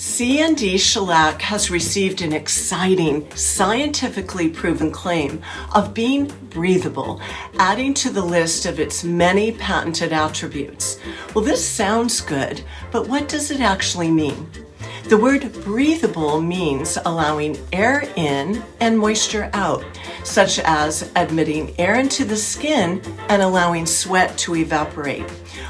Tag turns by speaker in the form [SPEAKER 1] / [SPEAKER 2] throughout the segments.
[SPEAKER 1] CND shellac has received an exciting, scientifically proven claim of being breathable, adding to the list of its many patented attributes. Well, this sounds good, but what does it actually mean? The word breathable means allowing air in and moisture out, such as admitting air into the skin and allowing sweat to evaporate.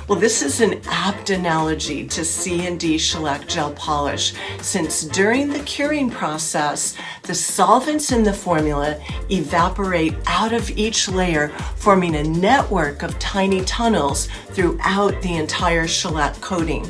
[SPEAKER 1] Well, this is an apt analogy to C&D shellac gel polish since during the curing process, the solvents in the formula evaporate out of each layer, forming a network of tiny tunnels throughout the entire shellac coating.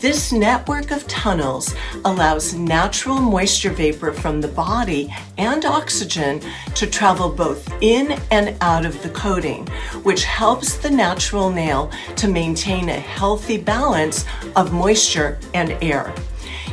[SPEAKER 1] This network of tunnels allows natural moisture vapor from the body and oxygen to travel both in and out of the coating, which helps the natural nail to maintain a healthy balance of moisture and air.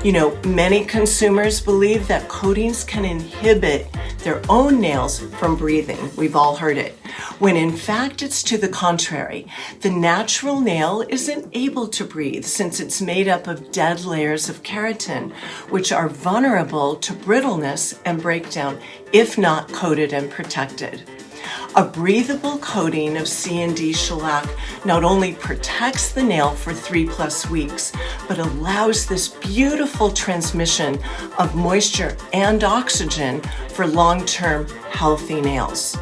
[SPEAKER 1] You know, many consumers believe that coatings can inhibit their own nails from breathing. We've all heard it. When in fact it's to the contrary. The natural nail isn't able to breathe since it's made up of dead layers of keratin, which are vulnerable to brittleness and breakdown if not coated and protected. A breathable coating of C&D shellac not only protects the nail for three plus weeks, but allows this beautiful transmission of moisture and oxygen for long-term healthy nails.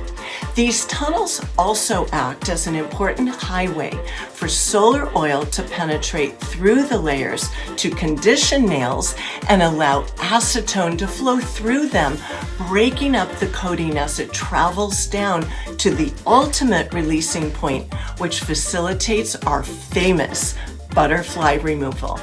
[SPEAKER 1] These tunnels also act as an important highway for solar oil to penetrate through the layers to condition nails and allow acetone to flow through them, breaking up the coating as it travels down to the ultimate releasing point, which facilitates our famous butterfly removal.